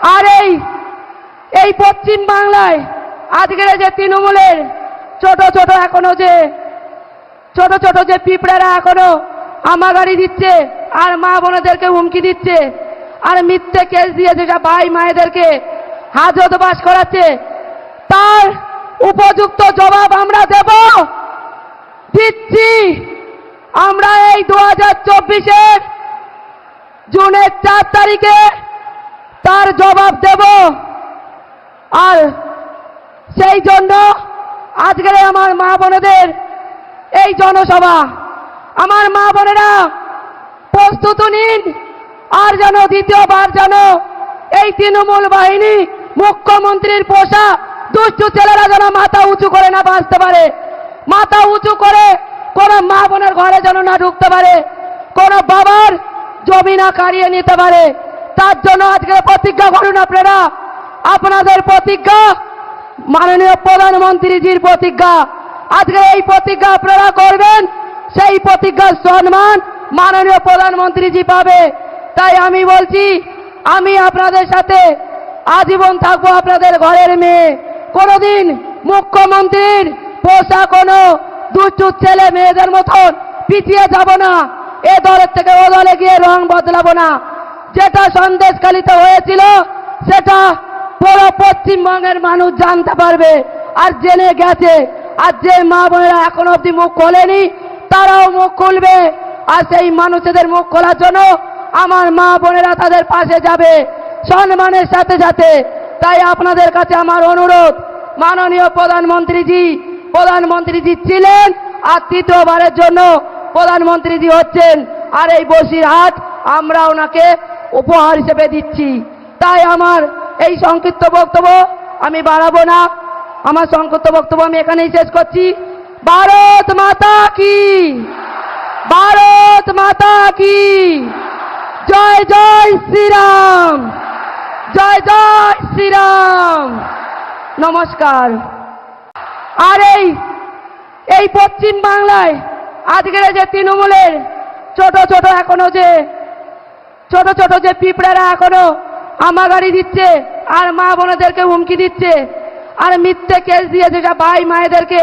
আর এই এই পশ্চিম বাংলায় আজকের যে তৃণমূলের ছোট ছোট এখনও যে, ছোট ছোট যে পিঁপড়ারা এখনও আমাগাড়ি দিচ্ছে আর মা বোনেদেরকে হুমকি দিচ্ছে আর মিথ্যে কেস দিয়ে যেটা ভাই মায়েদেরকে হাজত বাস করাচ্ছে, তার উপযুক্ত জবাব আমরা দেব, দিচ্ছি। আমরা এই দু হাজার চব্বিশের জুনের চার তারিখে তার জবাব দেব আর সেই জন্য আজকের আমার মা বোনেদের এই জনসভা, আমার মা বোনেরা প্রস্তুত নিন। আর যেন দ্বিতীয়বার যেন এই তৃণমূল বাহিনী মুখ্যমন্ত্রীর পোষা দুষ্টু ছেলেরা যেন মাথা উঁচু করে না বাঁচতে পারে, মাথা উঁচু করে কোন মা বোনের ঘরে যেন না ঢুকতে পারে, কোন বাবার জমি না কাড়িয়ে নিতে পারে। তার জন্য আজকে প্রতিজ্ঞা করুন আপনারা। আপনাদের প্রতিজ্ঞা, মাননীয় প্রধানমন্ত্রীজির প্রতিজ্ঞা। আজকে এই প্রতিজ্ঞা আপনারা করবেন, সেই প্রতিজ্ঞার সম্মান মাননীয় প্রধানমন্ত্রীজি পাবে। তাই আমি বলছি, আমি আপনাদের সাথে আজীবন থাকব আপনাদের ঘরের মেয়ে। কোনোদিন মুখ্যমন্ত্রীর পোষা কোনো দুষ্টু ছেলে মেয়েদের মতন পিছিয়ে যাব না। এ দলের থেকে ও দলে গিয়ে রং বদলাবো না। যেটা সন্দেশকালিতে হয়েছিল, সেটা পুরো পশ্চিমবঙ্গের মানুষ জানতে পারবে আর জেনে গেছে। আর যে মা বোনেরা এখন অব্দি মুখ খোলেনি, তারাও মুখ খুলবে। আর সেই মানুষদের মুখ খোলার জন্য আমার মা বোনেরা তাদের পাশে যাবে। সম্মানের সাথে সাথে তাই আপনাদের কাছে আমার অনুরোধ, মাননীয় প্রধানমন্ত্রীজি প্রধানমন্ত্রীজি ছিলেন আর তৃতীয়বারের জন্য প্রধানমন্ত্রীজি হচ্ছেন। আর এই বসিরহাট আমরা ওনাকে উপহার হিসেবে দিচ্ছি। তাই আমার এই সংক্ষিপ্ত বক্তব্য আমি বাড়াবো না। আমার সংক্ষিপ্ত বক্তব্য আমি এখানেই শেষ করছি। ভারত মাতা কি? ভারত মাতা কি? জয় জয় শ্রীরাম। জয় জয় শ্রীরাম। নমস্কার। আর এই এই পশ্চিম বাংলায় আজকের যে তৃণমূলের ছোট ছোট এখনও যে, ছোট ছোট যে পিঁপড়ারা এখনও আমাগাড়ি দিচ্ছে আর মা বোনেদেরকে হুমকি দিচ্ছে আর মিথ্যে কেস দিয়েছে যা ভাই মায়েদেরকে।